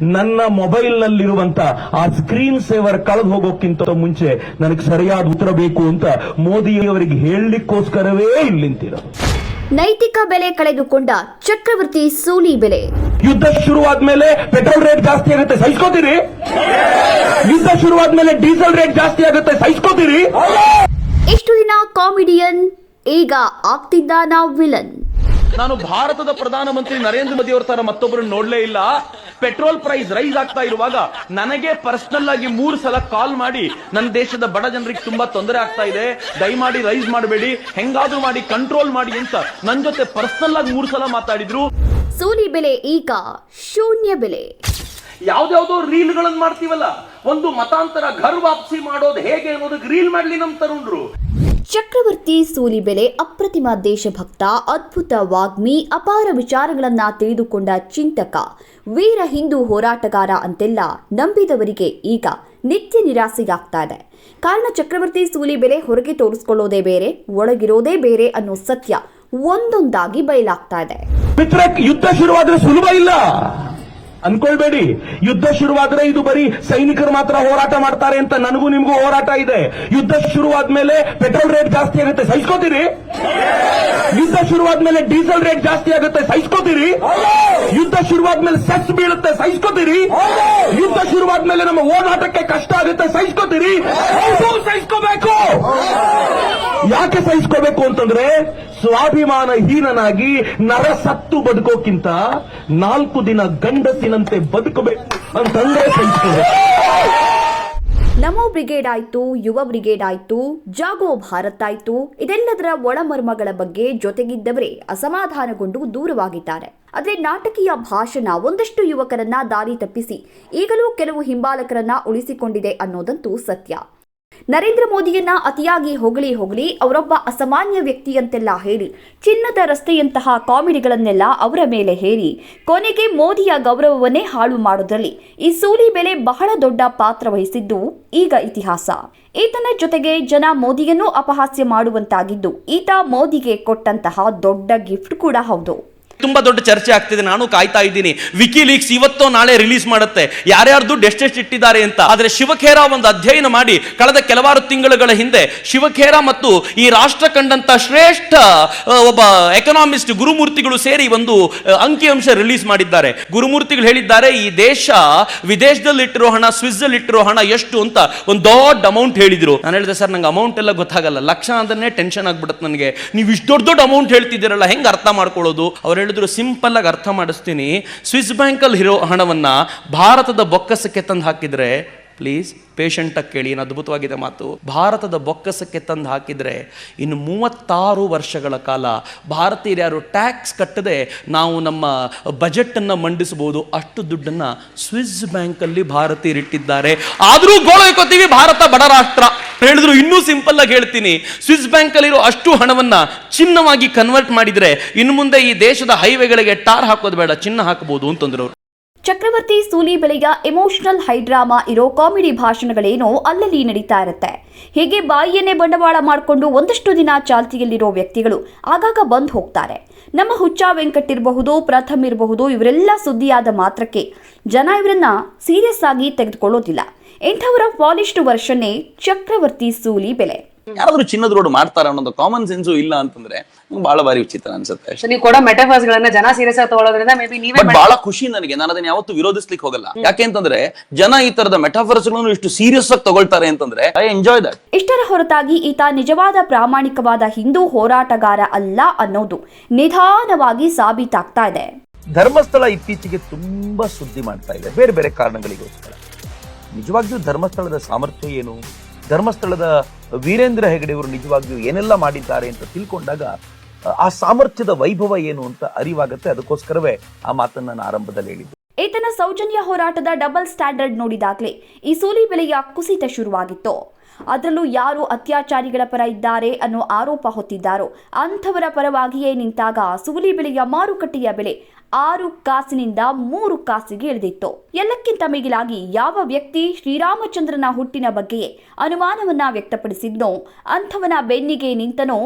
ನನ್ನ ಮೊಬೈಲ್ ನಲ್ಲಿರುವಂತ ಆ screen saver ಕಳೆದು ಹೋಗೋಕ್ಕಿಂತ ಮುಂಚೆ ನನಗೆ ಸರಿಯಾದ ಉತ್ತರ ಬೇಕು ಅಂತ ಮೋದಿಯವರಿಗೆ ಹೇಳಲಿಕ್ಕೋಸ್ಕರವೇ ಇಲ್ಲಿ ನೈತಿಕ ಬೆಲೆ ಕಳೆದುಕೊಂಡ ಚಕ್ರವರ್ತಿ ಸೂಲಿ ಬೆಲೆ. ಯುದ್ಧ ಶುರುವಾದ್ಮೇಲೆ ಪೆಟ್ರೋಲ್ ರೇಟ್ ಜಾಸ್ತಿ ಆಗುತ್ತೆ ಸಹಿಸ್ಕೋತೀರಿ? ಯುದ್ಧ ಶುರುವಾದ್ಮೇಲೆ ಡೀಸೆಲ್ ರೇಟ್ ಜಾಸ್ತಿ ಆಗುತ್ತೆ ಸಹಿಸ್ಕೋತೀರಿ? ಇಷ್ಟು ದಿನ ಕಾಮಿಡಿಯನ್ ಈಗ ಆಗ್ತಿದ್ದ ನಾವು ವಿಲನ್? ನಾನು ಭಾರತದ ಪ್ರಧಾನಮಂತ್ರಿ ನರೇಂದ್ರ ಮೋದಿ ಅವರ ತರ ಮತ್ತೊಬ್ಬರನ್ನು ನೋಡ್ಲೇ ಇಲ್ಲ. ಪೆಟ್ರೋಲ್ ಪ್ರೈಸ್ ರೈಸ್ ಆಗ್ತಾ ಇರುವಾಗ ನನಗೆ ಪರ್ಸನಲ್ ಆಗಿ ಮೂರು ಸಲ ಕಾಲ್ ಮಾಡಿ ನನ್ನ ದೇಶದ ಬಡ ಜನರಿಗೆ ತುಂಬಾ ತೊಂದರೆ ಆಗ್ತಾ ಇದೆ. ದಯಮಾಡಿ ರೈಸ್ ಮಾಡಬೇಡಿ. ಹೆಂಗಾದ್ರೂ ಮಾಡಿ ಕಂಟ್ರೋಲ್ ಮಾಡಿ ಅಂತ ನನ್ನ ಜೊತೆ ಪರ್ಸನಲ್ ಆಗಿ ಮೂರು ಸಲ ಮಾತಾಡಿದ್ರು. ಸೂಲಿ ಬೆಲೆ ಈಗ ಶೂನ್ಯ ಬೆಲೆ. ಯಾವ್ದಾವ್ದೋ ರೀಲ್ ಗಳನ್ನ ಮಾಡ್ತೀವಲ್ಲ. ಒಂದು ಮತಾಂತರ ಘರ್ ವಾಪಸಿ ಮಾಡೋದು ಹೇಗೆ ಅನ್ನೋದಕ್ಕೆ ರೀಲ್ ಮಾಡ್ಲಿ ನಮ್ ತರುಣ್ರು. ಚಕ್ರವರ್ತಿ ಸೂಲಿಬೆಲೆ ಅಪ್ರತಿಮ ದೇಶಭಕ್ತ, ಅದ್ಭುತ ವಾಗ್ಮಿ, ಅಪಾರ ವಿಚಾರಗಳನ್ನ ತಿಳಿದುಕೊಂಡ ಚಿಂತಕ, ವೀರ ಹಿಂದೂ ಹೋರಾಟಗಾರ ಅಂತೆಲ್ಲ ನಂಬಿದವರಿಗೆ ಈಗ ನಿತ್ಯ ನಿರಾಸೆಯಾಗ್ತಾ ಇದೆ. ಕಾರಣ ಚಕ್ರವರ್ತಿ ಸೂಲಿ ಬೆಲೆ ಹೊರಗೆ ತೋರಿಸ್ಕೊಳ್ಳೋದೇ ಬೇರೆ, ಒಳಗಿರೋದೇ ಬೇರೆ ಅನ್ನೋ ಸತ್ಯ ಒಂದೊಂದಾಗಿ ಬಯಲಾಗ್ತಾ ಇದೆ. ಯುದ್ಧ ಶುರುವಾದ್ರೆ ಸುಲಭ ಇಲ್ಲ. ಅನ್ಕೊಳ್ಬೇಡಿ. ಯುದ್ಧ ಶುರುವಾದ್ರೆ ಇದು ಬರೀ ಸೈನಿಕರು ಮಾತ್ರ ಹೋರಾಟ ಮಾಡ್ತಾರೆ ಅಂತ ನನಗೂ ನಿಮಗೂ ಹೋರಾಟ ಇದೆ. ಯುದ್ಧ ಶುರುವಾದ್ಮೇಲೆ ಪೆಟ್ರೋಲ್ ರೇಟ್ ಜಾಸ್ತಿ ಆಗುತ್ತೆ. ಸಹಿಸ್ಕೋತೀರಿ? ಯುದ್ಧ ಶುರುವಾದ್ಮೇಲೆ ಡೀಸೆಲ್ ರೇಟ್ ಜಾಸ್ತಿ ಆಗುತ್ತೆ. ಸಹಿಸ್ಕೋತೀರಿ? ಯುದ್ಧ ಶುರುವಾದ್ಮೇಲೆ ಸೆಸ್ ಬೀಳುತ್ತೆ. ಸಹಿಸ್ಕೋತೀರಿ? ಯುದ್ಧ ಶುರುವಾದ್ಮೇಲೆ ನಮ್ಮ ಓಡಾಟಕ್ಕೆ ಕಷ್ಟ ಆಗುತ್ತೆ. ಸಹಿಸ್ಕೋತೀರಿ? ಸಹಿಸ್ಕೋಬೇಕು. ಯಾಕೆ ಸಹಿಸ್ಕೋಬೇಕು ಅಂತಂದ್ರೆ ಸ್ವಾಭಿಮಾನ ಹೀನನಾಗಿ ನರಸತ್ತು ಬದುಕೋಕ್ಕಿಂತ ನಾಲ್ಕು ದಿನ ಗಂಡಸಿನಂತೆ ಬದುಕಬೇಕು ಅಂತಂದ್ರೆ ಸಹಿಸ್ಕೋಬೇಕು. ನಮೋ ಬ್ರಿಗೇಡ್ ಆಯ್ತು, ಯುವ ಬ್ರಿಗೇಡ್ ಆಯ್ತು, ಜಾಗೋ ಭಾರತ್ ಆಯ್ತು, ಇದೆಲ್ಲದರ ಒಳಮರ್ಮಗಳ ಬಗ್ಗೆ ಜೊತೆಗಿದ್ದವರೇ ಅಸಮಾಧಾನಗೊಂಡು ದೂರವಾಗಿದ್ದಾರೆ. ಆದರೆ ನಾಟಕೀಯ ಭಾಷಣ ಒಂದಷ್ಟು ಯುವಕರನ್ನ ದಾರಿ ತಪ್ಪಿಸಿ, ಈಗಲೂ ಕೆಲವು ಹಿಂಬಾಲಕರನ್ನ ಉಳಿಸಿಕೊಂಡಿದೆ ಅನ್ನೋದಂತೂ ಸತ್ಯ. ನರೇಂದ್ರ ಮೋದಿಯನ್ನ ಅತಿಯಾಗಿ ಹೊಗಳಿ ಹೊಗಳಿ ಅವರೊಬ್ಬ ಅಸಾಮಾನ್ಯ ವ್ಯಕ್ತಿಯಂತೆಲ್ಲ ಹೇಳಿ ಚಿನ್ನದ ರಸ್ತೆಯಂತಹ ಕಾಮಿಡಿಗಳನ್ನೆಲ್ಲ ಅವರ ಮೇಲೆ ಹೇರಿ ಕೊನೆಗೆ ಮೋದಿಯ ಗೌರವವನ್ನೇ ಹಾಳು ಮಾಡೋದ್ರಲ್ಲಿ ಈ ಸೂಲಿ ಬೆಲೆ ಬಹಳ ದೊಡ್ಡ ಪಾತ್ರ ವಹಿಸಿದ್ದು ಈಗ ಇತಿಹಾಸ. ಈತನ ಜೊತೆಗೆ ಜನ ಮೋದಿಯನ್ನು ಅಪಹಾಸ್ಯ ಮಾಡುವಂತಾಗಿದ್ದು ಈತ ಮೋದಿಗೆ ಕೊಟ್ಟಂತಹ ದೊಡ್ಡ ಗಿಫ್ಟ್ ಕೂಡ ಹೌದು. ತುಂಬಾ ದೊಡ್ಡ ಚರ್ಚೆ ಆಗ್ತಿದೆ. ನಾನು ಕಾಯ್ತಾ ಇದ್ದೀನಿ. ವಿಕಿ ಲೀಕ್ಸ್ ಇವತ್ತೋ ನಾಳೆ ರಿಲೀಸ್ ಮಾಡುತ್ತೆ. ಯಾರ್ಯಾರು ದುಡ್ಡು ಎಷ್ಟೆಷ್ಟು ಇಟ್ಟಿದ್ದಾರೆ ಅಂತ. ಆದ್ರೆ ಶಿವಖೇರ ಒಂದು ಅಧ್ಯಯನ ಮಾಡಿ ಕಳೆದ ಕೆಲವಾರು ತಿಂಗಳುಗಳ ಹಿಂದೆ ಶಿವಖೇರ ಮತ್ತು ಈ ರಾಷ್ಟ್ರ ಕಂಡಂತ ಶ್ರೇಷ್ಠ ಒಬ್ಬ ಎಕನಾಮಿಸ್ಟ್ ಗುರುಮೂರ್ತಿಗಳು ಸೇರಿ ಒಂದು ಅಂಕಿಅಂಶ ರಿಲೀಸ್ ಮಾಡಿದ್ದಾರೆ. ಗುರುಮೂರ್ತಿಗಳು ಹೇಳಿದ್ದಾರೆ, ಈ ದೇಶ ವಿದೇಶದಲ್ಲಿ ಇಟ್ಟಿರೋ ಹಣ ಸ್ವಿಸ್ ಇಟ್ಟಿರೋ ಹಣ ಎಷ್ಟು ಅಂತ ಒಂದು ದೊಡ್ಡ ಅಮೌಂಟ್ ಹೇಳಿದ್ರು. ನಾನು ಹೇಳಿದೆ, ಸರ್, ನಂಗೆ ಅಮೌಂಟ್ ಎಲ್ಲ ಗೊತ್ತಾಗಲ್ಲ. ಲಕ್ಷ ಅಂದ್ರೆ ಟೆನ್ಷನ್ ಆಗ್ಬಿಡುತ್ತೆ ನನಗೆ. ನೀವು ಇಷ್ಟು ದೊಡ್ಡ ದೊಡ್ಡ ಅಮೌಂಟ್ ಹೇಳ್ತಿದ್ದೀರಲ್ಲ, ಹೆಂಗೆ ಅರ್ಥ ಮಾಡ್ಕೊಳ್ಳೋದು? ಅವ್ರು ಹೇಳಿದ್ರು ಸಿಂಪಲ್ ಆಗಿ ಅರ್ಥ ಮಾಡಿಸ್ತೀನಿ. ಸ್ವಿಸ್ ಬ್ಯಾಂಕಲ್ಲಿ ಇರೋ ಹಣವನ್ನ ಭಾರತದ ಬೊಕ್ಕಸಕ್ಕೆ ತಂದು ಹಾಕಿದ್ರೆ ಪ್ಲೀಸ್ ಪೇಷಂಟಾಗಿ ಕೇಳಿ, ಏನು ಅದ್ಭುತವಾಗಿದೆ ಮಾತು. ಭಾರತದ ಬೊಕ್ಕಸಕ್ಕೆ ತಂದು ಹಾಕಿದರೆ, ಇನ್ನು ಮೂವತ್ತಾರು ವರ್ಷಗಳ ಕಾಲ ಭಾರತೀಯರು ಯಾರು ಟ್ಯಾಕ್ಸ್ ಕಟ್ಟದೆ ನಾವು ನಮ್ಮ ಬಜೆಟನ್ನು ಮಂಡಿಸಬಹುದು, ಅಷ್ಟು ದುಡ್ಡನ್ನು ಸ್ವಿಸ್ ಬ್ಯಾಂಕಲ್ಲಿ ಭಾರತೀಯರು ಇಟ್ಟಿದ್ದಾರೆ. ಆದರೂ ಗೋಳೈಕೋತೀವಿ ಭಾರತ ಬಡ ರಾಷ್ಟ್ರ. ಹೇಳಿದ್ರು, ಇನ್ನೂ ಸಿಂಪಲ್ ಆಗಿ ಹೇಳ್ತೀನಿ ಸ್ವಿಸ್ ಬ್ಯಾಂಕಲ್ಲಿರೋ ಅಷ್ಟು ಹಣವನ್ನ ಚಿನ್ನವಾಗಿ ಕನ್ವರ್ಟ್ ಮಾಡಿದ್ರೆ, ಇನ್ನು ಮುಂದೆ ಈ ದೇಶದ ಹೈವೇಗಳಿಗೆ ಟಾರ್ ಹಾಕೋದು ಬೇಡ, ಚಿನ್ನ ಹಾಕಬಹುದು ಅಂತಂದ್ರು. ಚಕ್ರವರ್ತಿ ಸೂಲಿ ಬೆಳೆಯ ಎಮೋಷನಲ್ ಹೈಡ್ರಾಮಾ ಇರೋ ಕಾಮಿಡಿ ಭಾಷಣಗಳೇನೋ ಅಲ್ಲಲ್ಲಿ ನಡೀತಾ ಇರುತ್ತೆ. ಹೀಗೆ ಬಾಯಿಯನ್ನೇ ಬಂಡವಾಳ ಮಾಡಿಕೊಂಡು ಒಂದಷ್ಟು ದಿನ ಚಾಲ್ತಿಯಲ್ಲಿರೋ ವ್ಯಕ್ತಿಗಳು ಆಗಾಗ ಬಂದು ಹೋಗ್ತಾರೆ. ನಮ್ಮ ಹುಚ್ಚ ವೆಂಕಟ್ ಇರಬಹುದು ಪ್ರಥಮ್ ಇರಬಹುದು, ಇವರೆಲ್ಲ ಸುದ್ದಿಯಾದ ಮಾತ್ರಕ್ಕೆ ಜನ ಇವರನ್ನ ಸೀರಿಯಸ್ ಆಗಿ ತೆಗೆದುಕೊಳ್ಳೋದಿಲ್ಲ. ಇಂಥವರ ಪಾಲಿಷ್ಡ್ ವರ್ಷನ್ನೇ ಚಕ್ರವರ್ತಿ ಸೂಲಿ ಬೆಲೆ. ಯಾರಾದ್ರೂ ಚಿನ್ನದ ರೋಡ್ ಮಾಡ್ತಾರ ಅನ್ನೋದು ಕಾಮನ್ ಸೆನ್ಸು ಇಲ್ಲ ಅಂತಂದ್ರೆ ನಂಗೆ ಬಹಳ ಬಾರಿ ವಿಚಿತ್ರ ಅನ್ಸುತ್ತೆ. ನೀವು ಕೊಡೋ ಮೆಟಫರ್ಸ್ ಗಳನ್ನ ಜನ ಸೀರಿಯಸ್ ಆಗಿ ತಗೊಳ್ಳೋದ್ರಿಂದ ಮೇ ಬಿ ನೀವೇ ಬಹಳ ಖುಷಿ ನನಗೆ. ನಾನು ಅದನ್ನ ಯಾವತ್ತೂ ವಿರೋಧಿಸ್ಲಿಕ್ಕೆ ಹೋಗಲ್ಲ. ಯಾಕೆ ಅಂತಂದ್ರೆ ಜನ ಈ ತರದ ಮೆಟಾಫರ್ಸ್ಗಳನ್ನು ಇಷ್ಟು ಸೀರಿಯಸ್ ಆಗಿ ತಗೊಳ್ತಾರೆ ಅಂತಂದ್ರೆ ಐ ಎಂಜಾಯ್ ದಟ್ ಇಷ್ಟರ ಹೊರತಾಗಿ ಈತ ನಿಜವಾದ ಪ್ರಾಮಾಣಿಕವಾದ ಹಿಂದೂ ಹೋರಾಟಗಾರ ಅಲ್ಲ ಅನ್ನೋದು ನಿಧಾನವಾಗಿ ಸಾಬೀತಾಗ್ತಾ ಇದೆ. ಧರ್ಮಸ್ಥಳ ಇತ್ತೀಚೆಗೆ ತುಂಬಾ ಸುದ್ದಿ ಮಾಡ್ತಾ ಇದೆ. ಬೇರೆ ಬೇರೆ ಕಾರಣಗಳಿಗೋಸ್ಕರ. ನಿಜವಾಗಿಯೂ ಧರ್ಮಸ್ಥಳದ ಸಾಮರ್ಥ್ಯ ಏನು? ಧರ್ಮಸ್ಥಳದ ವೀರೇಂದ್ರ ಹೆಗಡೆಯವರು ನಿಜವಾಗಿಯೂ ಏನೆಲ್ಲ ಮಾಡಿದ್ದಾರೆ ಅಂತ ತಿಳ್ಕೊಂಡಾಗ, ಆ ಸಾಮರ್ಥ್ಯದ ವೈಭವ ಏನು ಅಂತ ಅರಿವಾಗುತ್ತೆ. ಅದಕ್ಕೋಸ್ಕರವೇ ಆ ಮಾತನ್ನ ನಾನು ಆರಂಭದಲ್ಲಿ ಹೇಳಿದ್ದು. ಈತನ ಸೌಜನ್ಯ ಹೋರಾಟದ ಡಬಲ್ ಸ್ಟ್ಯಾಂಡರ್ಡ್ ನೋಡಿದಾಗಲೇ ಈ ಸೂಲಿ ಬೆಲೆಯ ಕುಸಿತ ಶುರುವಾಗಿತ್ತು. ಅದರಲ್ಲೂ ಯಾರು ಅತ್ಯಾಚಾರಿಗಳ ಪರ ಇದ್ದಾರೆ ಅನ್ನೋ ಆರೋಪ ಹೊತ್ತಿದ್ದಾರೋ, ಅಂಥವರ ಪರವಾಗಿಯೇ ನಿಂತಾಗ ಸೂಲಿ ಬೆಳೆಯ ಮಾರುಕಟ್ಟೆಯ ಬೆಲೆ ಆರು ಕಾಸಿನಿಂದ ಮೂರು ಕಾಸಿಗೆ ಇಳಿದಿತ್ತು. ಎಲ್ಲಕ್ಕಿಂತ ಮಿಗಿಲಾಗಿ ಯಾವ ವ್ಯಕ್ತಿ ಶ್ರೀರಾಮಚಂದ್ರನ ಹುಟ್ಟಿನ ಬಗ್ಗೆಯೇ ಅನುಮಾನವನ್ನ ವ್ಯಕ್ತಪಡಿಸಿದ್ನೋ, ಅಂಥವನ ಬೆನ್ನಿಗೆ ನಿಂತನೋ,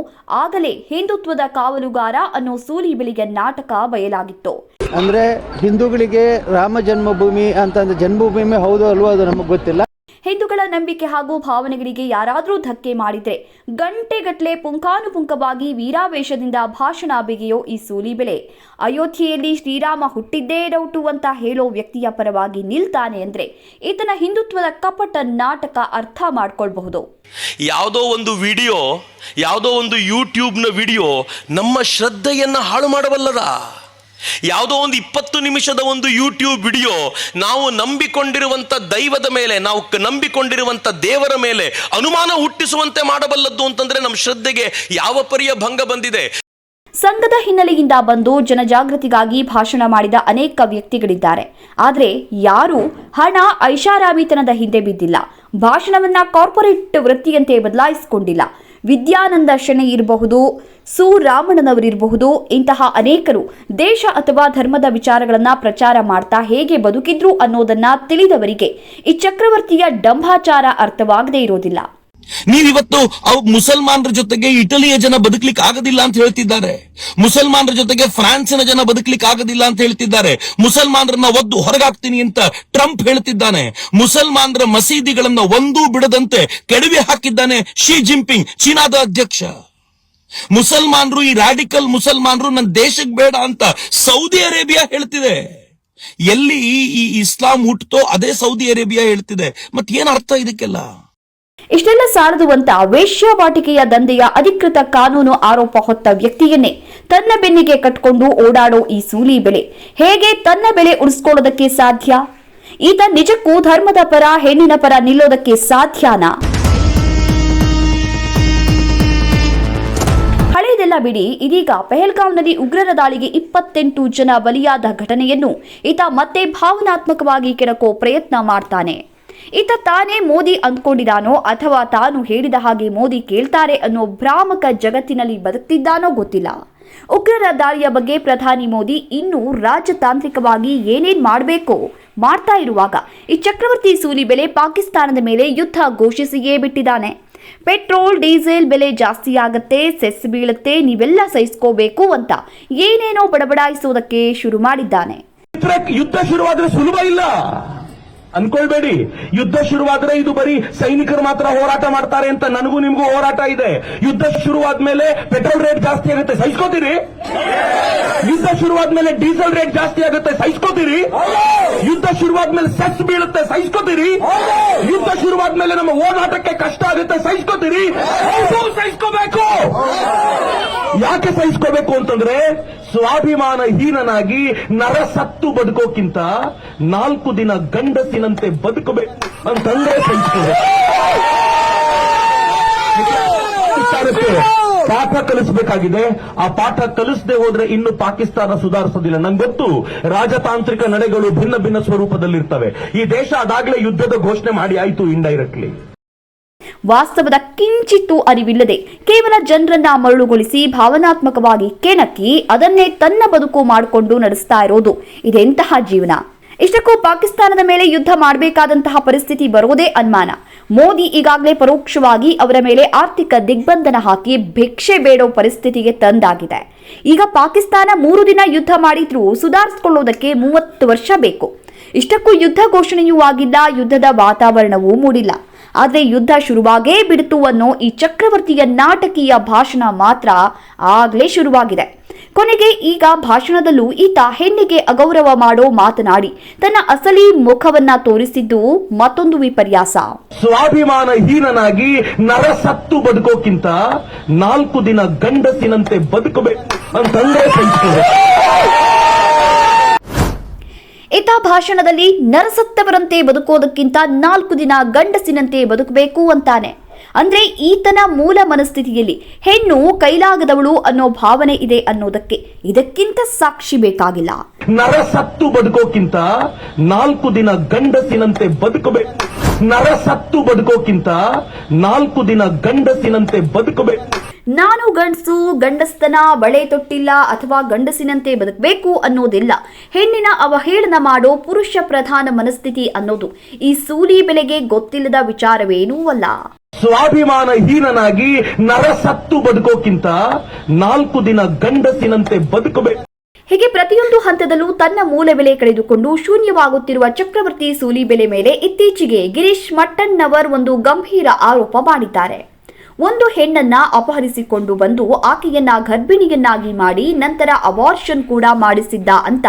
ಆಗಲೇ ಹಿಂದುತ್ವದ ಕಾವಲುಗಾರ ಅನ್ನೋ ಸೂಲಿ ಬೆಳೆಯ ನಾಟಕ ಬಯಲಾಗಿತ್ತು. ಅಂದ್ರೆ ಹಿಂದೂಗಳಿಗೆ ರಾಮ ಜನ್ಮಭೂಮಿ ಅಂತಂದ್ರೆ ಜನ್ಮಭೂಮಿ ಹೌದು ಅಲ್ವಾ ಅದು ನಮಗೆ ಗೊತ್ತಿಲ್ಲ. ಹಿಂದೂಗಳ ನಂಬಿಕೆ ಹಾಗೂ ಭಾವನೆಗಳಿಗೆ ಯಾರಾದರೂ ಧಕ್ಕೆ ಮಾಡಿದರೆ ಗಂಟೆಗಟ್ಟಲೆ ಪುಂಖಾನುಪುಂಖವಾಗಿ ವೀರಾವೇಶದಿಂದ ಭಾಷಣ ಬಿಗಿಯೋ ಈ ಸೂಲಿಬೆಲೆ ಅಯೋಧ್ಯೆಯಲ್ಲಿ ಶ್ರೀರಾಮ ಹುಟ್ಟಿದ್ದೇ ಡೌಟು ಅಂತ ಹೇಳೋ ವ್ಯಕ್ತಿಯ ಪರವಾಗಿ ನಿಲ್ತಾನೆ ಅಂದ್ರೆ ಈತನ ಹಿಂದುತ್ವದ ಕಪಟ ನಾಟಕ ಅರ್ಥ ಮಾಡ್ಕೊಳ್ಬಹುದು. ಯಾವುದೋ ಒಂದು ವಿಡಿಯೋ, ಯಾವುದೋ ಒಂದು ಯೂಟ್ಯೂಬ್ನ ವಿಡಿಯೋ ನಮ್ಮ ಶ್ರದ್ಧೆಯನ್ನು ಹಾಳು ಮಾಡಬಲ್ಲದ? ಯಾವುದೋ ಒಂದು ಇಪ್ಪತ್ತು ನಿಮಿಷದ ಒಂದು ಯೂಟ್ಯೂಬ್ ವಿಡಿಯೋ ನಾವು ನಂಬಿಕೊಂಡಿರುವಂಥ ದೈವದ ಮೇಲೆ, ನಾವು ನಂಬಿಕೊಂಡಿರುವಂಥ ದೇವರ ಮೇಲೆ ಅನುಮಾನ ಹುಟ್ಟಿಸುವಂತೆ ಮಾಡಬಲ್ಲದ್ದು ಅಂತಂದ್ರೆ ನಮ್ಮ ಶ್ರದ್ಧೆಗೆ ಯಾವ ಪರಿಯ ಭಂಗ ಬಂದಿದೆ? ಸಂಘದ ಹಿನ್ನೆಲೆಯಿಂದ ಬಂದು ಜನಜಾಗೃತಿಗಾಗಿ ಭಾಷಣ ಮಾಡಿದ ಅನೇಕ ವ್ಯಕ್ತಿಗಳಿದ್ದಾರೆ. ಆದರೆ ಯಾರೂ ಹಣ ಐಷಾರಾಮಿತನದ ಹಿಂದೆ ಬಿದ್ದಿಲ್ಲ. ಭಾಷಣವನ್ನ ಕಾರ್ಪೊರೇಟ್ ವೃತ್ತಿಯಂತೆ ಬದಲಾಯಿಸಿಕೊಂಡಿಲ್ಲ. ವಿದ್ಯಾನಂದ ಶೆಣೈ ಇರಬಹುದು ಸು ರಾಮಣ್ಣನವರಿರಬಹುದು ಇಂತಹ ಅನೇಕರು ದೇಶ ಅಥವಾ ಧರ್ಮದ ವಿಚಾರಗಳನ್ನ ಪ್ರಚಾರ ಮಾಡ್ತಾ ಹೇಗೆ ಬದುಕಿದ್ರು ಅನ್ನೋದನ್ನ ತಿಳಿದವರಿಗೆ ಈ ಚಕ್ರವರ್ತಿಯ ಡಂಭಾಚಾರ ಅರ್ಥವಾಗದೇ ಇರೋದಿಲ್ಲ. ನೀವಿವತ್ತು ಅವ್ ಮುಸಲ್ಮಾನರ ಜೊತೆಗೆ ಇಟಲಿಯ ಜನ ಬದುಕಲಿಕ್ಕೆ ಆಗದಿಲ್ಲ ಅಂತ ಹೇಳ್ತಿದ್ದಾರೆ. ಮುಸಲ್ಮಾನರ ಜೊತೆಗೆ ಫ್ರಾನ್ಸಿನ ಜನ ಬದುಕಲಿಕ್ಕೆ ಆಗದಿಲ್ಲ ಅಂತ ಹೇಳ್ತಿದ್ದಾರೆ. ಮುಸಲ್ಮಾನರನ್ನ ಒದ್ದು ಹೊರಗಾಕ್ತೀನಿ ಅಂತ ಟ್ರಂಪ್ ಹೇಳ್ತಿದ್ದಾನೆ. ಮುಸಲ್ಮಾನರ ಮಸೀದಿಗಳನ್ನ ಒಂದೂ ಬಿಡದಂತೆ ಕೆಡವಿ ಹಾಕಿದ್ದಾನೆ ಶಿ ಜಿಂಪಿಂಗ್ ಚೀನಾದ ಅಧ್ಯಕ್ಷ. ಮುಸಲ್ಮಾನರು, ಈ ರಾಡಿಕಲ್ ಮುಸಲ್ಮಾನರು ನನ್ನ ದೇಶಕ್ಕೆ ಬೇಡ ಅಂತ ಸೌದಿ ಅರೇಬಿಯಾ ಹೇಳ್ತಿದೆ. ಎಲ್ಲಿ ಈ- ಇಸ್ಲಾಂ ಹುಟ್ಟತೋ ಅದೇ ಸೌದಿ ಅರೇಬಿಯಾ ಹೇಳ್ತಿದೆ. ಮತ್ ಏನ್ ಅರ್ಥ ಇದಕ್ಕೆಲ್ಲ? ಇಷ್ಟೆಲ್ಲ ಸಾರದುವಂತ ಅಂತ ವೇಶ್ಯಾವಾಟಿಕೆಯ ದಂಧೆಯ ಅಧಿಕೃತ ಕಾನೂನು ಆರೋಪ ಹೊತ್ತ ವ್ಯಕ್ತಿಯನ್ನೇ ತನ್ನ ಬೆನ್ನಿಗೆ ಕಟ್ಕೊಂಡು ಓಡಾಡೋ ಈ ಸೂಲಿ ಬೆಲೆ ಹೇಗೆ ತನ್ನ ಬೆಲೆ ಉಳಿಸ್ಕೊಳ್ಳೋದಕ್ಕೆ ಸಾಧ್ಯ? ಈತ ನಿಜಕ್ಕೂ ಧರ್ಮದ ಪರ, ಹೆಣ್ಣಿನ ಪರ ನಿಲ್ಲೋದಕ್ಕೆ ಸಾಧ್ಯನಾ? ಬಿಡಿ, ಇದೀಗ ಪೆಹಲ್ಗಾಂವ್ನಲ್ಲಿ ಉಗ್ರರ ದಾಳಿಗೆ ಇಪ್ಪತ್ತೆಂಟು ಜನ ಬಲಿಯಾದ ಘಟನೆಯನ್ನು ಈತ ಮತ್ತೆ ಭಾವನಾತ್ಮಕವಾಗಿ ಕೆಣಕೋ ಪ್ರಯತ್ನ ಮಾಡ್ತಾನೆ. ಈತ ತಾನೇ ಮೋದಿ ಅಂದ್ಕೊಂಡಿದ್ದಾನೋ ಅಥವಾ ತಾನು ಹೇಳಿದ ಹಾಗೆ ಮೋದಿ ಕೇಳ್ತಾರೆ ಅನ್ನೋ ಭ್ರಾಮಕ ಜಗತ್ತಿನಲ್ಲಿ ಬದುಕ್ತಿದ್ದಾನೋ ಗೊತ್ತಿಲ್ಲ. ಉಗ್ರರ ದಾಳಿಯ ಬಗ್ಗೆ ಪ್ರಧಾನಿ ಮೋದಿ ಇನ್ನೂ ರಾಜತಾಂತ್ರಿಕವಾಗಿ ಏನೇನ್ ಮಾಡಬೇಕು ಮಾಡ್ತಾ ಇರುವಾಗ ಈ ಚಕ್ರವರ್ತಿ ಸೂಲಿ ಬೆಲೆ ಪಾಕಿಸ್ತಾನದ ಮೇಲೆ ಯುದ್ಧ ಘೋಷಿಸಿಯೇ ಬಿಟ್ಟಿದ್ದಾನೆ. ಪೆಟ್ರೋಲ್, ಡೀಸೆಲ್ ಬೆಲೆ ಜಾಸ್ತಿ ಆಗತ್ತೆ, ಸೆಸ್ ಬೀಳುತ್ತೆ, ನೀವೆಲ್ಲ ಸಹಿಸ್ಕೋಬೇಕು ಅಂತ ಏನೇನೋ ಬಡಬಡಾಯಿಸುವುದಕ್ಕೆ ಶುರು ಮಾಡಿದ್ದಾನೆ. ಯುದ್ಧ ಶುರುವಾದ್ರೆ ಸುಲಭ ಇಲ್ಲ. ಅನ್ಕೊಳ್ಬೇಡಿ. ಯುದ್ಧ ಶುರುವಾದ್ರೆ ಇದು ಬರೀ ಸೈನಿಕರು ಮಾತ್ರ ಹೋರಾಟ ಮಾಡ್ತಾರೆ ಅಂತ ನನಗೂ ನಿಮಗೂ ಹೋರಾಟ ಇದೆ. ಯುದ್ಧ ಶುರುವಾದ ಮೇಲೆ ಪೆಟ್ರೋಲ್ ರೇಟ್ ಜಾಸ್ತಿ ಆಗುತ್ತೆ. ಸಹಿಸ್ಕೋತೀರಿ? ಯುದ್ಧ ಶುರುವಾದ್ಮೇಲೆ ಡೀಸೆಲ್ ರೇಟ್ ಜಾಸ್ತಿ ಆಗುತ್ತೆ. ಸಹಿಸ್ಕೋತೀರಿ? ಯುದ್ಧ ಶುರುವಾದ್ಮೇಲೆ ಸೆಸ್ ಬೀಳುತ್ತೆ. ಸಹಿಸ್ಕೋತೀರಿ? ಯುದ್ಧ ಶುರುವಾದ್ಮೇಲೆ ನಮ್ಮ ಹೋರಾಟಕ್ಕೆ ಕಷ್ಟ ಆಗುತ್ತೆ. ಸಹಿಸ್ಕೋತೀರಿ? ಸಹಿಸ್ಕೋಬೇಕು. ಯಾಕೆ ಸಹಿಸ್ಕೋಬೇಕು ಅಂತಂದ್ರೆ ಸ್ವಾಭಿಮಾನ ಹೀನನಾಗಿ ನರಸತ್ತು ಬದುಕೋಕ್ಕಿಂತ ನಾಲ್ಕು ದಿನ ಗಂಡಸಿನಂತೆ ಬದುಕಬೇಕು. ಸಹಿಸ್ಕೋಬೇಕು ವಿಚಾರಕ್ಕೆ ಪಾಠ ಕಲಿಸಬೇಕಾಗಿದೆ. ಆ ಪಾಠ ಕಲಿಸದೆ ಹೋದ್ರೆ ಇನ್ನು ಪಾಕಿಸ್ತಾನ ಸುಧಾರಿಸೋದಿಲ್ಲ. ನಂಗೆ ಗೊತ್ತು, ರಾಜತಾಂತ್ರಿಕ ನಡೆಗಳು ಭಿನ್ನ ಭಿನ್ನ ಸ್ವರೂಪದಲ್ಲಿರ್ತವೆ. ಈ ದೇಶ ಅದಾಗಲೇ ಯುದ್ಧದ ಘೋಷಣೆ ಮಾಡಿ ಆಯ್ತು ಇಂಡೈರೆಕ್ಟ್ಲಿ ವಾಸ್ತವದ ಕಿಂಚಿತ್ತು ಅರಿವಿಲ್ಲದೆ ಕೇವಲ ಜನರನ್ನ ಮರಳುಗೊಳಿಸಿ ಭಾವನಾತ್ಮಕವಾಗಿ ಕೆಣಕಿ ಅದನ್ನೇ ತನ್ನ ಬದುಕು ಮಾಡಿಕೊಂಡು ನಡೆಸ್ತಾ ಇರೋದು. ಇದೆಂತಹ ಜೀವನ? ಇಷ್ಟಕ್ಕೂ ಪಾಕಿಸ್ತಾನದ ಮೇಲೆ ಯುದ್ಧ ಮಾಡಬೇಕಾದಂತಹ ಪರಿಸ್ಥಿತಿ ಬರುವುದೇ ಅನುಮಾನ. ಮೋದಿ ಈಗಾಗಲೇ ಪರೋಕ್ಷವಾಗಿ ಅವರ ಮೇಲೆ ಆರ್ಥಿಕ ದಿಗ್ಬಂಧನ ಹಾಕಿ ಭಿಕ್ಷೆ ಬೇಡೋ ಪರಿಸ್ಥಿತಿಗೆ ತಂದಾಗಿದೆ. ಈಗ ಪಾಕಿಸ್ತಾನ ಮೂರು ದಿನ ಯುದ್ಧ ಮಾಡಿದ್ರೂ ಸುಧಾರಿಸಿಕೊಳ್ಳೋದಕ್ಕೆ ಮೂವತ್ತು ವರ್ಷ ಬೇಕು. ಇಷ್ಟಕ್ಕೂ ಯುದ್ಧ ಘೋಷಣೆಯೂ ಆಗಿಲ್ಲ, ಯುದ್ಧದ ವಾತಾವರಣವೂ ಮೂಡಿಲ್ಲ. ಆದರೆ ಯುದ್ಧ ಶುರುವಾಗೇ ಬಿಡ್ತು ಅನ್ನೋ ಈ ಚಕ್ರವರ್ತಿಯ ನಾಟಕೀಯ ಭಾಷಣ ಮಾತ್ರ ಆಗ್ಲೇ ಶುರುವಾಗಿದೆ. ಕೊನೆಗೆ ಈಗ ಭಾಷಣದಲ್ಲೂ ಈತ ಹೆಣ್ಣಿಗೆ ಅಗೌರವ ಮಾಡೋ ಮಾತನಾಡಿ, ತನ್ನ ಅಸಲಿ ಮುಖವನ್ನ ತೋರಿಸಿದ್ದು ಮತ್ತೊಂದು ವಿಪರ್ಯಾಸ. ಸ್ವಾಭಿಮಾನ ಹೀನನಾಗಿ ನರಸತ್ತು ಬದುಕೋಕ್ಕಿಂತ ನಾಲ್ಕು ದಿನ ಗಂಡಸಿನಂತೆ ಬದುಕಬೇಕು ಅಂತಂದ್ರೆ ಈತ ಭಾಷಣದಲ್ಲಿ ನರಸತ್ತವರಂತೆ ಬದುಕೋದಕ್ಕಿಂತ ನಾಲ್ಕು ದಿನ ಗಂಡಸಿನಂತೆ ಬದುಕಬೇಕು ಅಂತಾನೆ. ಅಂದ್ರೆ ಈತನ ಮೂಲ ಮನಸ್ಥಿತಿಯಲ್ಲಿ ಹೆಣ್ಣು ಕೈಲಾಗದವಳು ಅನ್ನೋ ಭಾವನೆ ಇದೆ ಅನ್ನೋದಕ್ಕೆ ಇದಕ್ಕಿಂತ ಸಾಕ್ಷಿ ಬೇಕಾಗಿಲ್ಲ. ನರಸತ್ತು ಬದುಕೋಕ್ಕಿಂತ ನಾಲ್ಕು ದಿನ ಗಂಡಸಿನಂತೆ ಬದುಕಬೇಕು. ನರಸತ್ತು ಬದುಕೋಕ್ಕಿಂತ ನಾಲ್ಕು ದಿನ ಗಂಡಸಿನಂತೆ ಬದುಕಬೇಕು. ನಾನು ಗಂಡಸು ಗಂಡಸ್ತನ ಬಳೆ ತೊಟ್ಟಿಲ್ಲ ಅಥವಾ ಗಂಡಸಿನಂತೆ ಬದುಕಬೇಕು ಅನ್ನೋದಿಲ್ಲ. ಹೆಣ್ಣಿನ ಅವಹೇಳನ ಮಾಡೋ ಪುರುಷ ಪ್ರಧಾನ ಮನಸ್ಥಿತಿ ಅನ್ನೋದು ಈ ಸೂಲಿ ಬೆಲೆಗೆ ಗೊತ್ತಿಲ್ಲದ ವಿಚಾರವೇನೂ ಅಲ್ಲ. ಸ್ವಾಭಿಮಾನ ಹೀನನಾಗಿ ನರಸತ್ತು ಬದುಕೋಕ್ಕಿಂತ ನಾಲ್ಕು ದಿನ ಗಂಡಸಿನಂತೆ ಬದುಕಬೇಕು. ಹೀಗೆ ಪ್ರತಿಯೊಂದು ಹಂತದಲ್ಲೂ ತನ್ನ ಮೂಲ ಬೆಲೆ ಕಳೆದುಕೊಂಡು ಶೂನ್ಯವಾಗುತ್ತಿರುವ ಚಕ್ರವರ್ತಿ ಸೂಲಿ ಬೆಲೆ ಮೇಲೆ ಇತ್ತೀಚೆಗೆ ಗಿರೀಶ್ ಮಟ್ಟಣ್ಣವರ್ ಒಂದು ಗಂಭೀರ ಆರೋಪ ಮಾಡಿದ್ದಾರೆ. ಒಂದು ಹೆಣ್ಣನ್ನ ಅಪಹರಿಸಿಕೊಂಡು ಬಂದು ಆಕೆಯನ್ನ ಗರ್ಭಿಣಿಯನ್ನಾಗಿ ಮಾಡಿ ನಂತರ ಅವಾರ್ಷನ್ ಕೂಡ ಮಾಡಿಸಿದ್ದ ಅಂತ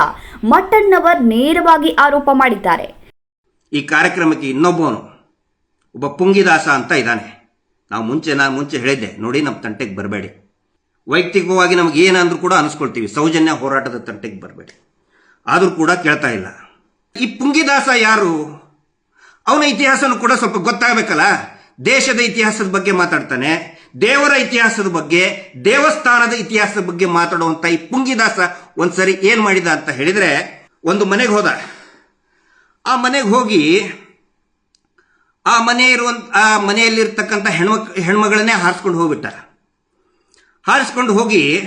ಮಟ್ಟಣ್ಣವರ್ ನೇರವಾಗಿ ಆರೋಪ ಮಾಡಿದ್ದಾರೆ. ಈ ಕಾರ್ಯಕ್ರಮಕ್ಕೆ ಇನ್ನೊಬ್ಬವನು ಒಬ್ಬ ಪುಂಗಿದಾಸ ಅಂತ ಇದ್ದಾನೆ ನಾವು ಮುಂಚೆ, ನಾನು ಮುಂಚೆ ಹೇಳಿದ್ದೆ, ನೋಡಿ ನಮ್ಮ ತಂಟೆಗೆ ಬರಬೇಡಿ. ವೈಯಕ್ತಿಕವಾಗಿ ನಮ್ಗೆ ಏನಂದ್ರೂ ಕೂಡ ಅನಿಸ್ಕೊಳ್ತೀವಿ. ಸೌಜನ್ಯ ಹೋರಾಟದ ತಂಟೆಗೆ ಬರಬೇಡಿ. ಆದರೂ ಕೂಡ ಕೇಳ್ತಾ ಇಲ್ಲ. ಈ ಪುಂಗಿದಾಸ ಯಾರು? ಅವನ ಇತಿಹಾಸನೂ ಕೂಡ ಸ್ವಲ್ಪ ಗೊತ್ತಾಗಬೇಕಲ್ಲ? ದೇಶದ ಇತಿಹಾಸದ ಬಗ್ಗೆ ಮಾತಾಡ್ತಾನೆ. ದೇವರ ಇತಿಹಾಸದ ಬಗ್ಗೆ, ದೇವಸ್ಥಾನದ ಇತಿಹಾಸದ ಬಗ್ಗೆ ಮಾತಾಡುವಂತ ಈ ಪುಂಗಿದಾಸ ಒಂದ್ಸರಿ ಏನ್ ಮಾಡಿದ ಅಂತ ಹೇಳಿದ್ರೆ, ಒಂದು ಮನೆಗೆ ಹೋದ. ಆ ಮನೆಗೆ ಹೋಗಿ ಆ ಮನೆ ಇರುವಂತ, ಆ ಮನೆಯಲ್ಲಿರ್ತಕ್ಕಂಥ ಹೆಣ್ಮಕ್ ಹೆಣ್ಮಗಳನ್ನೇ ಹಾರಿಸ್ಕೊಂಡು ಹೋಗ್ಬಿಟ್ಟ ಹಾರಿಸ್ಕೊಂಡು ಹೋಗಿ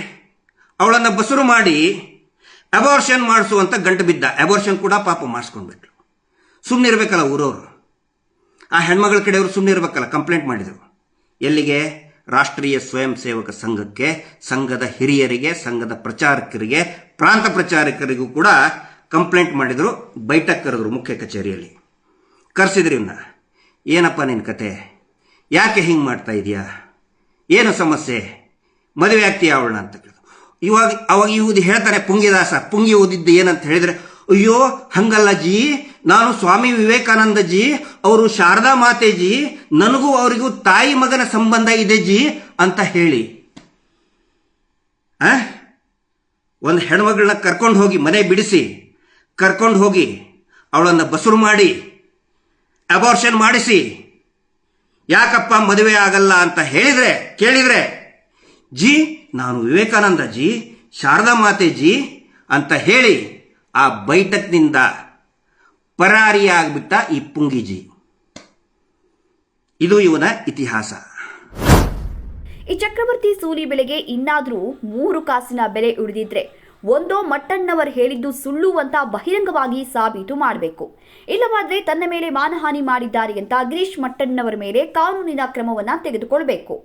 ಅವಳನ್ನು ಬಸುರು ಮಾಡಿ ಅಬಾರ್ಷನ್ ಮಾಡಿಸುವಂತ ಗಂಟು ಬಿದ್ದ. ಅಬಾರ್ಷನ್ ಕೂಡ ಪಾಪ ಮಾಡಿಸ್ಕೊಂಡ್ಬಿಟ್ರು. ಸುಮ್ಮನೆ ಇರಬೇಕಲ್ಲ ಊರವರು. ಆ ಹೆಣ್ಮಗಳ ಕಡೆಯವರು ಸುಮ್ಮನೆ ಇರಬೇಕಲ್ಲ ಕಂಪ್ಲೇಂಟ್ ಮಾಡಿದರು. ಎಲ್ಲಿಗೆ? ರಾಷ್ಟ್ರೀಯ ಸ್ವಯಂ ಸೇವಕ ಸಂಘಕ್ಕೆ, ಸಂಘದ ಹಿರಿಯರಿಗೆ, ಸಂಘದ ಪ್ರಚಾರಕರಿಗೆ, ಪ್ರಾಂತ ಪ್ರಚಾರಕರಿಗೂ ಕೂಡ ಕಂಪ್ಲೇಂಟ್ ಮಾಡಿದರು, ಬೈಠಕ್ ಕರೆದ್ರು ಮುಖ್ಯ ಕಚೇರಿಯಲ್ಲಿ. ಕರೆಸಿದ್ರಿ ಇವನ್ನ ಏನಪ್ಪ ನಿನ್ನ ಕತೆ? ಯಾಕೆ ಹಿಂಗೆ ಮಾಡ್ತಾ ಇದೆಯಾ? ಏನು ಸಮಸ್ಯೆ? ಮದುವೆ ಆಗ್ತೀಯ ಅವಳನ್ನ ಅಂತ ಕೇಳಿದ್ರು ಇವಾಗ, ಅವಾಗ ಇವ್ದು ಹೇಳ್ತಾನೆ ಪುಂಗಿದಾಸ. ಪುಂಗಿ ಓದಿದ್ದು ಏನಂತ ಹೇಳಿದ್ರೆ, ಅಯ್ಯೋ, ಹಂಗಲ್ಲ ಜಿ. ನಾನು ಸ್ವಾಮಿ ವಿವೇಕಾನಂದ ಜಿ. ಅವರು ಶಾರದಾ ಮಾತೆ ಜಿ. ನನಗೂ ಅವರಿಗೂ ತಾಯಿ ಮಗನ ಸಂಬಂಧ ಇದೆ ಜಿ ಅಂತ ಹೇಳಿ. ಆ? ಒಂದು ಹೆಣ್ಮಗಳನ್ನ ಕರ್ಕೊಂಡು ಹೋಗಿ ಮನೆ ಬಿಡಿಸಿ, ಕರ್ಕೊಂಡು ಹೋಗಿ ಅವಳನ್ನು ಬಸುರು ಮಾಡಿ ಅಬಾರ್ಷನ್ ಮಾಡಿಸಿ. ಯಾಕಪ್ಪ ಮದುವೆ ಆಗಲ್ಲ ಅಂತ ಹೇಳಿದ್ರೆ, ಕೇಳಿದ್ರೆ, ಜಿ, ನಾನು ವಿವೇಕಾನಂದ ಜಿ ಶಾರದಾ ಮಾತೆ ಜಿ ಅಂತ ಹೇಳಿ ಆ ಬೈಠಕ್ನಿಂದ ಪರಾರಿಯಾಗ್ಬಿಟ್ಟ ಈ ಪುಂಗಿಜಿ. ಇದು ಇವನ ಇತಿಹಾಸ. ಈ ಚಕ್ರವರ್ತಿ ಸೂಲಿ ಬೆಲೆಗೆ ಇನ್ನಾದರೂ ಮೂರು ಕಾಸಿನ ಬೆಲೆ ಉಳಿದಿದ್ರೆ ಒಂದೋ ಮಟ್ಟಣ್ಣವರ್ ಹೇಳಿದ್ದು ಸುಳ್ಳು ಅಂತ ಬಹಿರಂಗವಾಗಿ ಸಾಬೀತು ಮಾಡಬೇಕು. ಇಲ್ಲವಾದರೆ ತನ್ನ ಮೇಲೆ ಮಾನಹಾನಿ ಮಾಡಿದ್ದಾರೆ ಅಂತ ಗಿರೀಶ್ ಮಟ್ಟಣ್ಣವರ ಮೇಲೆ ಕಾನೂನಿನ ಕ್ರಮವನ್ನು ತೆಗೆದುಕೊಳ್ಬೇಕು.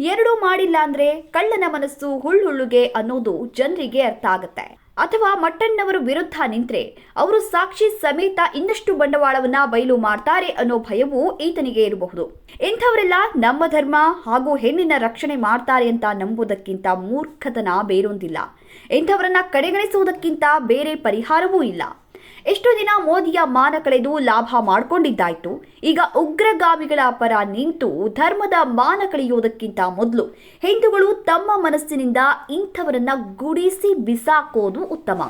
ಎರಡೂ ಮಾಡಿಲ್ಲ ಅಂದ್ರೆ ಕಳ್ಳನ ಮನಸ್ಸು ಹುಳ್ಳುಳ್ಳುಗೆ ಅನ್ನೋದು ಜನರಿಗೆ ಅರ್ಥ ಆಗುತ್ತೆ. ಅಥವಾ ಮಟ್ಟಣ್ಣವರ ವಿರುದ್ಧ ನಿಂತರೆ ಅವರು ಸಾಕ್ಷಿ ಸಮೇತ ಇನ್ನಷ್ಟು ಬಂಡವಾಳವನ್ನ ಬಯಲು ಮಾಡ್ತಾರೆ ಅನ್ನೋ ಭಯವೂ ಈತನಿಗೆ ಇರಬಹುದು. ಇಂಥವರೆಲ್ಲ ನಮ್ಮ ಧರ್ಮ ಹಾಗೂ ಹೆಣ್ಣಿನ ರಕ್ಷಣೆ ಮಾಡ್ತಾರೆ ಅಂತ ನಂಬುವುದಕ್ಕಿಂತ ಮೂರ್ಖತನ ಬೇರೊಂದಿಲ್ಲ. ಇಂಥವರನ್ನ ಕಡೆಗಣಿಸುವುದಕ್ಕಿಂತ ಬೇರೆ ಪರಿಹಾರವೂ ಇಲ್ಲ. ಎಷ್ಟೋ ದಿನ ಮೋದಿಯ ಮಾನ ಕಳೆದು ಲಾಭ ಮಾಡಿಕೊಂಡಿದ್ದಾಯಿತು. ಈಗ ಉಗ್ರಗಾಮಿಗಳ ಪರ ನಿಂತು ಧರ್ಮದ ಮಾನ ಕಳೆಯುವುದಕ್ಕಿಂತ ಮೊದಲು ಹಿಂದೂಗಳು ತಮ್ಮ ಮನಸ್ಸಿನಿಂದ ಇಂಥವರನ್ನ ಗುಡಿಸಿ ಬಿಸಾಕೋದು ಉತ್ತಮ.